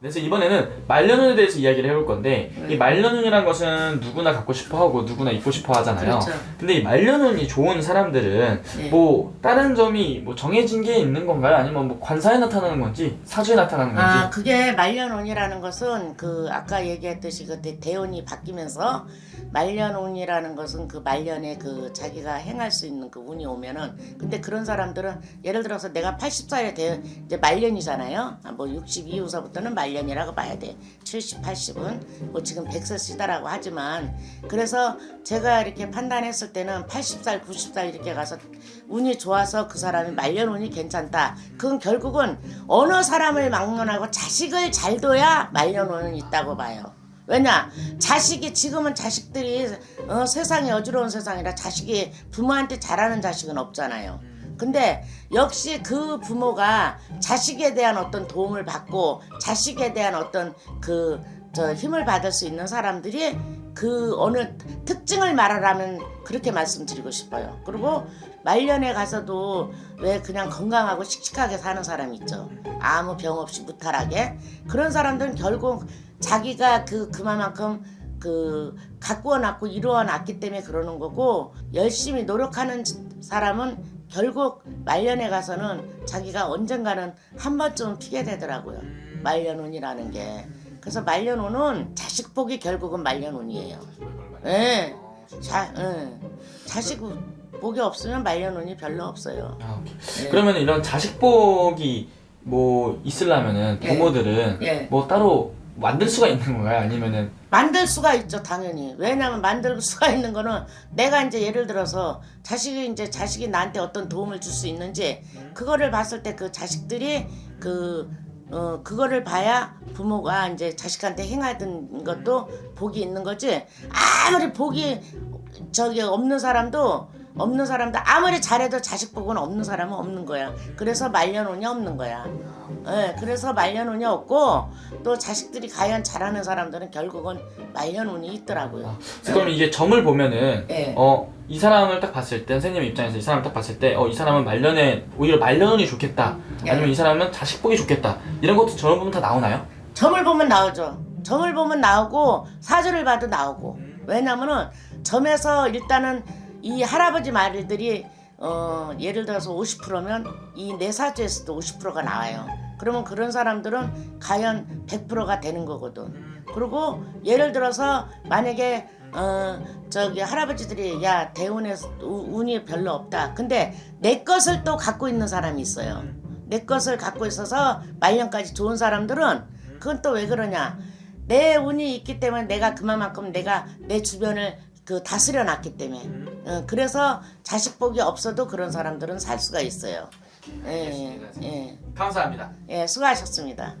그래서 이번에는 말년운에 대해서 이야기를 해볼 건데 네. 이 말년운이란 것은 누구나 갖고 싶어하고 누구나 입고 싶어 하잖아요. 그렇죠. 근데 이 말년운이 좋은 사람들은 네. 뭐 다른 점이 뭐 정해진 게 있는 건가요? 아니면 뭐 관사에 나타나는 건지 사주에 나타나는 건지? 아, 그게 말년운이라는 것은 그 아까 얘기했듯이 그 대- 대운이 바뀌면서 말년운이라는 것은 그 말년에 그 자기가 행할 수 있는 그 운이 오면은 근데 그런 사람들은 예를 들어서 내가 80살에 돼 이제 말년이잖아요. 아, 뭐60 이후서부터는 말 년이라고 봐야 돼. 70, 80은 뭐 지금 100세 시다라고 하지만 그래서 제가 이렇게 판단했을 때는 80살, 90살 이렇게 가서 운이 좋아서 그 사람이 말년운이 괜찮다. 그건 결국은 어느 사람을 막론하고 자식을 잘 둬야 말년운은 있다고 봐요. 왜냐 자식이 지금은 자식들이 어, 세상이 어지러운 세상이라 자식이 부모한테 잘하는 자식은 없잖아요. 근데 역시 그 부모가 자식에 대한 어떤 도움을 받고 자식에 대한 어떤 그 저 힘을 받을 수 있는 사람들이 그 어느 특징을 말하라면 그렇게 말씀드리고 싶어요. 그리고 말년에 가서도 왜 그냥 건강하고 씩씩하게 사는 사람 있죠. 아무 병 없이 무탈하게 그런 사람들은 결국 자기가 그 그만큼 그 가꾸어 놨고 이루어 놨기 때문에 그러는 거고 열심히 노력하는 사람은 결국 말년에 가서는 자기가 언젠가는 한 번쯤은 피게 되더라고요. 말년운이라는 게. 그래서 말년운은 자식 복이 결국은 말년운이에요. 예. 자, 예. 자식 복이 없으면 말년운이 별로 없어요. 아. 예. 그러면 이런 자식복이 뭐 있으려면은 예. 부모들은 예. 뭐 따로 만들 수가 있는 건가요? 아니면은 만들 수가 있죠, 당연히. 왜냐면 만들 수가 있는 거는 내가 이제 예를 들어서 자식이 이제 자식이 나한테 어떤 도움을 줄 수 있는지 그거를 봤을 때 그 자식들이 그 어, 그거를 봐야 부모가 이제 자식한테 행하던 것도 복이 있는 거지. 아무리 복이 저기 없는 사람도 없는 사람도 아무리 잘해도 자식 복은 없는 사람은 없는 거야. 그래서 말년운이 없는 거야. 예, 그래서 말년운이 없고 또 자식들이 과연 잘하는 사람들은 결국은 말년운이 있더라고요. 그럼 이게 점을 보면은 예. 어 이 사람을 딱 봤을 때 선생님 입장에서 이 사람을 딱 봤을 때 어 이 사람은 말년에 오히려 말년운이 좋겠다 예. 아니면 이 사람은 자식복이 좋겠다 이런 것도 점을 보면 다 나오나요? 점을 보면 나오죠. 점을 보면 나오고 사주를 봐도 나오고. 왜냐면은 점에서 일단은 이 할아버지 말들이 어 예를 들어서 50%면 이 내 사주에서도 50%가 나와요. 그러면 그런 사람들은 과연 100%가 되는 거거든. 그리고 예를 들어서 만약에 어 저기 할아버지들이 야 대운에서 우- 운이 별로 없다. 근데 내 것을 또 갖고 있는 사람이 있어요. 내 것을 갖고 있어서 말년까지 좋은 사람들은 그건 또 왜 그러냐 내 운이 있기 때문에 내가 그만큼 내가 내 주변을 그 다스려 놨기 때문에 어, 그래서 자식 복이 없어도 그런 사람들은 살 수가 있어요. 예, 예, 감사합니다. 예, 수고하셨습니다